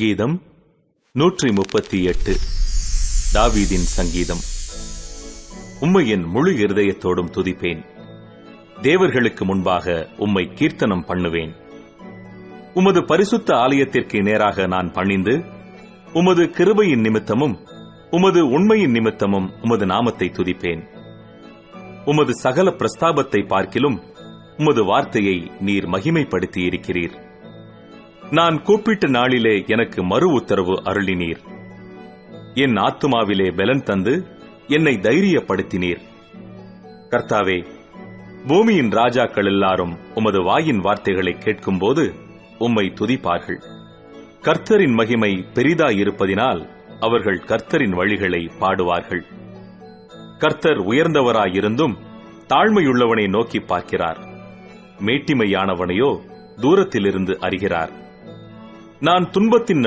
சங்கீதம் நூற்றி முப்பத்தி எட்டு தாவீதின் சங்கீதம். உம்மை என் முழு இருதயத்தோடும் துதிப்பேன். தேவர்களுக்கு முன்பாக உம்மை கீர்த்தனம் பண்ணுவேன். உமது பரிசுத்த ஆலயத்திற்கு நேராக நான் பணிந்து உமது கிருபையின் நிமித்தமும் உமது உண்மையின் நிமித்தமும் உமது நாமத்தை துதிப்பேன். உமது சகல பிரஸ்தாபத்தை பார்க்கிலும் உமது வார்த்தையை நீர் மகிமைப்படுத்தி இருக்கிறீர் நான் கூப்பிட்ட நாளிலே எனக்கு மறு உத்தரவு அருளினீர். என் ஆத்துமாவிலே பலன் தந்து என்னை தைரியப்படுத்தினீர். கர்த்தாவே பூமியின் ராஜாக்கள் எல்லாரும் உமது வாயின் வார்த்தைகளை கேட்கும்போது உம்மை துதிப்பார்கள். கர்த்தரின் மகிமை பெரிதாயிருப்பதினால் அவர்கள் கர்த்தரின் வழிகளை பாடுவார்கள். கர்த்தர் உயர்ந்தவராயிருந்தும் தாழ்மையுள்ளவனை நோக்கி பார்க்கிறார். மேட்டிமையானவனையோ தூரத்திலிருந்து அறிகிறார். நான் துன்பத்தின்